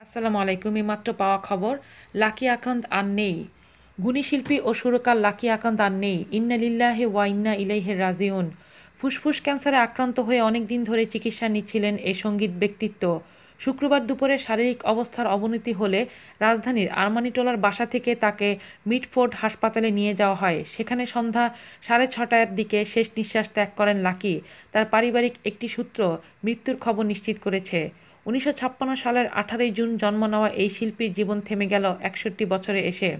আসসালামু আলাইকুম এইমাত্র পাওয়া খবর। লাকি আকান্ত আর নেই। গুণী শিল্পী ও সুরকার লাকি আকান্ত আর নেই। ইন্না লিল্লাহে ওয়া ইন্না ইলাইহে রাজিউন। ফুসফুস ক্যান্সারে আক্রান্ত হয়ে অনেক দিন ধরে চিকিৎসা নিচ্ছিলেন এই সংগীত ব্যক্তিত্ব। শুক্রবার দুপুরে শারীরিক অবস্থার অবনতি হলে রাজধানীর আরমানিটোলার বাসা থেকে তাকে মিটফোর্ড হাসপাতালে নিয়ে যাওয়া হয়। সেখানে সন্ধ্যা সাড়ে ছটার দিকে শেষ নিঃশ্বাস ত্যাগ করেন লাকি। তার পারিবারিক একটি সূত্র মৃত্যুর খবর নিশ্চিত করেছে। উনিশশো ছাপ্পান্ন সালের আঠারোই জুন জন্ম নেওয়া এই শিল্পীর জীবন থেমে গেল একষট্টি বছরে এসে।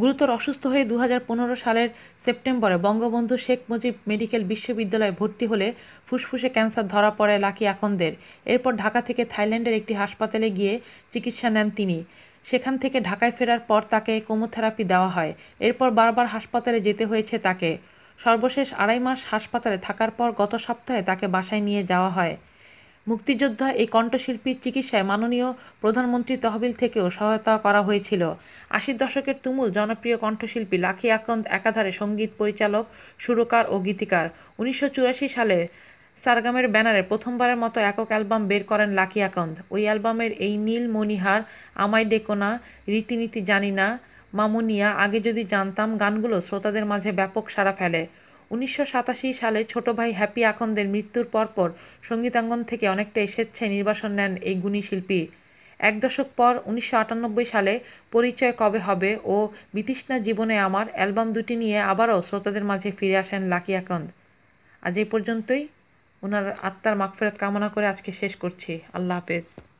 গুরুতর অসুস্থ হয়ে দু হাজার পনেরো সালের সেপ্টেম্বরে বঙ্গবন্ধু শেখ মুজিব মেডিকেল বিশ্ববিদ্যালয়ে ভর্তি হলে ফুসফুসে ক্যান্সার ধরা পড়ে লাকি আকন্দের। এরপর ঢাকা থেকে থাইল্যান্ডের একটি হাসপাতালে গিয়ে চিকিৎসা নেন তিনি। সেখান থেকে ঢাকায় ফেরার পর তাকে কোমোথেরাপি দেওয়া হয়। এরপর বারবার হাসপাতালে যেতে হয়েছে তাকে। সর্বশেষ আড়াই মাস হাসপাতালে থাকার পর গত সপ্তাহে তাকে বাসায় নিয়ে যাওয়া হয়। মুক্তিযোদ্ধা এই কণ্ঠশিল্পীর চিকিৎসায় মাননীয় প্রধানমন্ত্রী তহবিল থেকেও সহায়তা করা হয়েছিল। আশির দশকের তুমুল জনপ্রিয় কণ্ঠশিল্পী লাখি আকন্দ একাধারে সংগীত পরিচালক, সুরকার ও গীতিকার। উনিশশো চুরাশি সালে সারগামের ব্যানারে প্রথমবারের মতো একক অ্যালবাম বের করেন লাকি আকন্দ। ওই অ্যালবামের এই নীল মণিহার, আমায় ডেকোনা রীতিনীতি জানি না, মামুনিয়া, আগে যদি জানতাম, গানগুলো শ্রোতাদের মাঝে ব্যাপক সাড়া ফেলে। উনিশশো সাতাশি সালে ছোট ভাই হ্যাপি আখন্দের মৃত্যুর পরপর সঙ্গীতাঙ্গন থেকে অনেকটাই স্বেচ্ছায় নির্বাসন নেন এই গুণী শিল্পী। এক দশক পর উনিশশো আটানব্বই সালে পরিচয় কবে হবে ও বিতৃষ্ণা জীবনে আমার অ্যালবাম দুটি নিয়ে আবারও শ্রোতাদের মাঝে ফিরে আসেন লাকি আকন্দ। আজ এই পর্যন্তই। ওনার আত্মার মাগফেরত কামনা করে আজকে শেষ করছি। আল্লাহ হাফেজ।